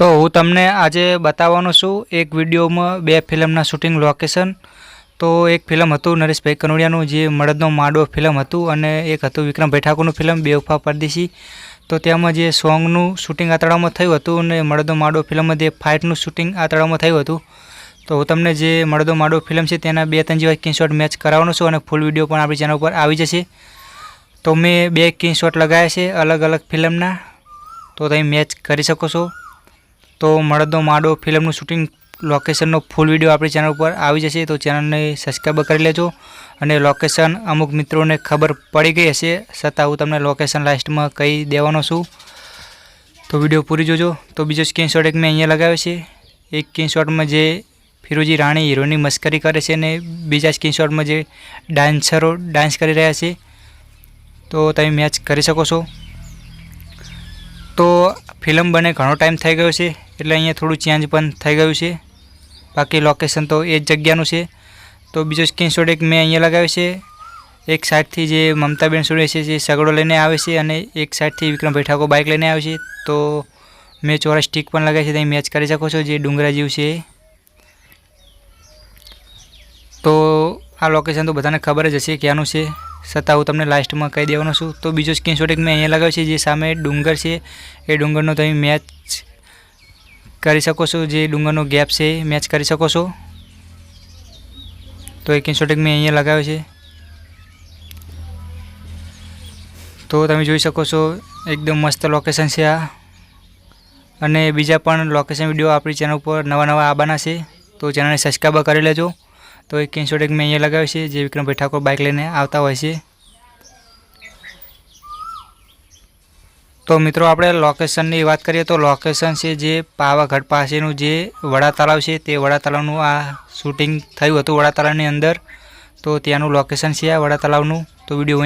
તો હું તમને આજે બતાવવાનો છું એક વિડીયોમાં બે ફિલ્મના શૂટિંગ લોકેશન. તો એક ફિલ્મ હતું નરેશભાઈ કનોડિયાનું, જે મળદનો માડો ફિલ્મ હતું અને એક હતું વિક્રમભાઈ ઠાકોરનું ફિલ્મ બેવફા પરદેશી. તો તેમાં જે સોંગનું શૂટિંગ આતળામાં થયું હતું અને મળદો માડો ફિલ્મમાં જે ફાઇટનું શૂટિંગ આતળામાં થયું હતું. તો હું તમને જે મળદો માડો ફિલ્મ છે તેના બે ત્રણ જેવા કિનશોટ મેચ કરાવવાનો છું અને ફૂલ વીડિયો પણ આપણી ચેનલ ઉપર આવી જશે. તો મેં બે કિનશોટ લગાવ્યા છે અલગ અલગ ફિલ્મના. તો તમે મેચ કરી શકો છો. તો મળદનો માડો ફિલ્મનું શૂટિંગ લોકેશનનો ફૂલ વીડિયો આપણી ચેનલ ઉપર આવી જશે, તો ચેનલને સબસ્ક્રાઈબ કરી લેજો. અને લોકેશન અમુક મિત્રોને ખબર પડી ગઈ હશે, છતાં હું તમને લોકેશન લાસ્ટમાં કહી દેવાનો છું. તો વીડિયો પૂરી જોજો. તો બીજો સ્ક્રીનશોટ એક મેં અહીંયા લગાવ્યો છે. એક સ્ક્રીનશોટમાં જે ફિરોજી રાણી હીરોની મસ્કરી કરે છે અને બીજા સ્ક્રીનશોટમાં જે ડાન્સરો ડાન્સ કરી રહ્યા છે. તો તમે મેચ કરી શકો છો. તો ફિલ્મ બને ઘણો ટાઈમ થઈ ગયો છે, એટલે અહીંયા થોડું ચેન્જ પણ થઈ ગયું છે. બાકી લોકેશન તો એ જ જગ્યાનું છે. તો બીજો સ્ક્રીનશોટ એક મેં અહીંયા લગાવ્યો છે. એક સાઈડથી જે મમતાબેન સુરે છે, જે સગડો લઈને આવે છે અને એક સાઈડથી વિક્રમભાઈ ઠાકોર બાઇક લઈને આવે છે. તો મેં ચોરસ સ્ટીક પણ લગાવી છે, તમે મેચ કરી શકો છો, જે ડુંગરા જેવું છે. તો આ લોકેશન તો બધાને ખબર જ હશે ક્યાંનું છે. છતાં હું તમને લાસ્ટમાં કહી દેવાનો છું. તો બીજો સ્ક્રીનશોટ એક મેં અહીંયા લગાવ્યો છે, જે સામે ડુંગર છે. એ ડુંગરનો તમે મેચ કરી શકો છો, જે ડુંગરનો ગેપ છે એ મેચ કરી શકો છો. તો એક સ્ક્રીનશોટ એક મેં અહીંયા લગાવ્યો છે. તો તમે જોઈ શકો છો, એકદમ મસ્ત લોકેશન છે આ. અને બીજા પણ લોકેશન વીડિયો આપણી ચેનલ ઉપર નવા નવા આવવાના છે. તો ચેનલને સબસ્ક્રાઈબ કરી લેજો. તો એક સ્ક્રીનશોટ એક મેં અહીંયા લગાવ્યું છે, જે વિક્રમભાઈ ઠાકોર બાઇક લઈને આવતા હોય છે. તો મિત્રો, આપણે લોકેશનની વાત કરીએ તો લોકેશન છે જે પાવાગઢ પાસેનું જે વડા તળાવ છે, તે વડા તળાવનું આ શૂટિંગ થયું હતું વડા તળાવની અંદર. તો ત્યાંનું લોકેશન છે આ વડા તળાવનું તો વીડિયો